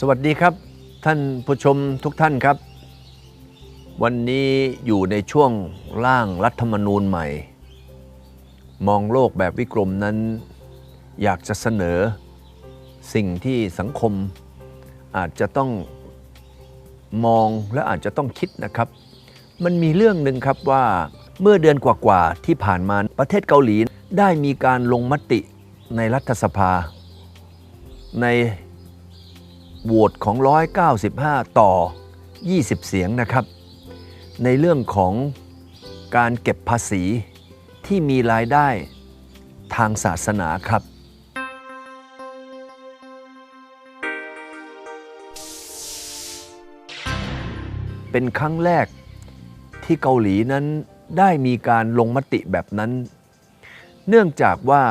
สวัสดีครับท่านผู้ชมทุกท่านครับ วันนี้อยู่ในช่วงร่างรัฐธรรมนูญใหม่ มองโลกแบบวิกรมนั้น อยากจะเสนอ สิ่งที่สังคมอาจจะต้องมองและอาจจะต้องคิดนะครับ มันมีเรื่องหนึ่งครับว่าเมื่อเดือนกว่าๆที่ผ่านมาประเทศเกาหลีได้มีการลงมติในรัฐสภา ใน โหวตของ 195 ต่อ 20 เสียงนะครับ ในเรื่องของการเก็บภาษีที่มีรายได้ทางศาสนาครับ เป็นครั้งแรกที่เกาหลีนั้นได้มีการลงมติแบบนั้น เนื่องจากว่า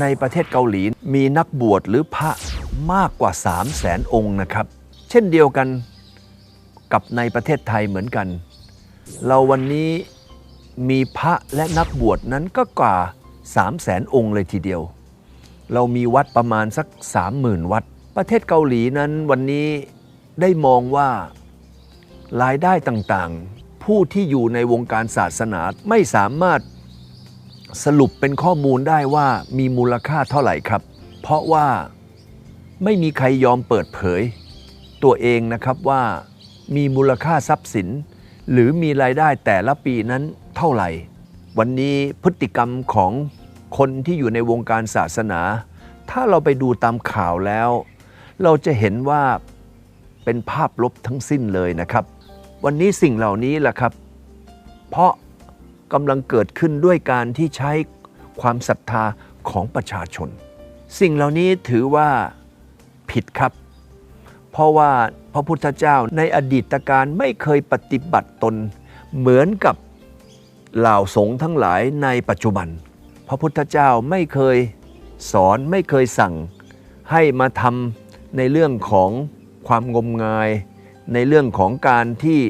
ในประเทศเกาหลีมีนักบวชหรือพระ มากกว่า 3 0 0แสนองค์นะครับ เช่นเดียวกันกับในประเทศไทยเหมือนกัน เราวันนี้มีพระและนักบวชนั้นก็กว่า 3 0 0แสนองค์เลยทีเดียว เรามีวัดประมาณสัก 30,000 วัด ประเทศเกาหลีนั้นวันนี้ได้มองว่ารายได้ต่างๆ ผู้ที่อยู่ในวงการศาสนาไม่สามารถสรุปเป็นข้อมูลได้ว่ามีมูลค่าเท่าไหร่ครับ เพราะว่า ไม่มีใครยอมเปิดเผย ตัวเองนะครับว่ามีมูลค่าทรัพย์สิน หรือมีรายได้แต่ละปีนั้นเท่าไหร่ วันนี้พฤติกรรมของคนที่อยู่ในวงการศาสนา ถ้าเราไปดูตามข่าวแล้ว เราจะเห็นว่าเป็นภาพลบทั้งสิ้นเลยนะครับ วันนี้สิ่งเหล่านี้แหละครับ เพราะกำลังเกิดขึ้นด้วยการที่ใช้ความศรัทธาของประชาชน สิ่งเหล่านี้ถือว่า ผิดครับ เพราะว่าพระพุทธเจ้าในอดีตการไม่เคยปฏิบัติตน เหมือนกับเหล่าสงฆ์ทั้งหลายในปัจจุบัน พระพุทธเจ้าไม่เคยสอนไม่เคยสั่งให้มาทำในเรื่องของความงมงาย ในเรื่องของการที่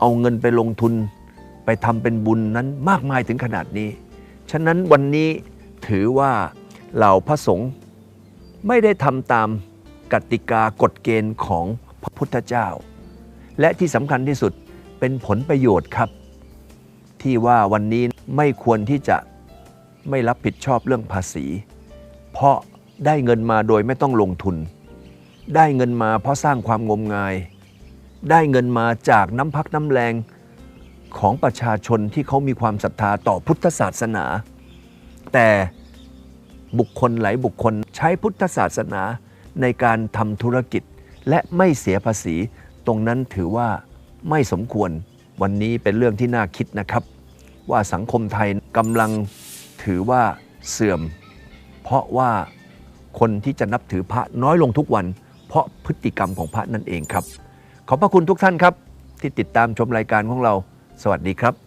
เอาเงินไปลงทุน ไปทำเป็นบุญนั้นมากมายถึงขนาดนี้ ฉะนั้นวันนี้ถือว่าเหล่าพระสงฆ์ไม่ได้ทำตาม กติกากฎเกณฑ์ของพระพุทธเจ้า และที่สำคัญที่สุดเป็นผลประโยชน์ครับ ที่ว่าวันนี้ไม่ควรที่จะไม่รับผิดชอบเรื่องภาษี เพราะได้เงินมาโดยไม่ต้องลงทุน ได้เงินมาเพราะสร้างความงมงาย ได้เงินมาจากน้ำพักน้ำแรงของประชาชนที่เขามีความศรัทธาต่อพุทธศาสนา แต่บุคคลหลายบุคคลใช้พุทธศาสนา ในการทำธุรกิจ และไม่เสียภาษี ตรงนั้นถือว่าไม่สมควร วันนี้เป็นเรื่องที่น่าคิดนะครับ ว่าสังคมไทยกำลังถือว่าเสื่อม เพราะว่าคนที่จะนับถือพระน้อยลงทุกวัน เพราะพฤติกรรมของพระนั่นเองครับ ขอบพระคุณทุกท่านครับ ที่ติดตามชมรายการของเรา สวัสดีครับ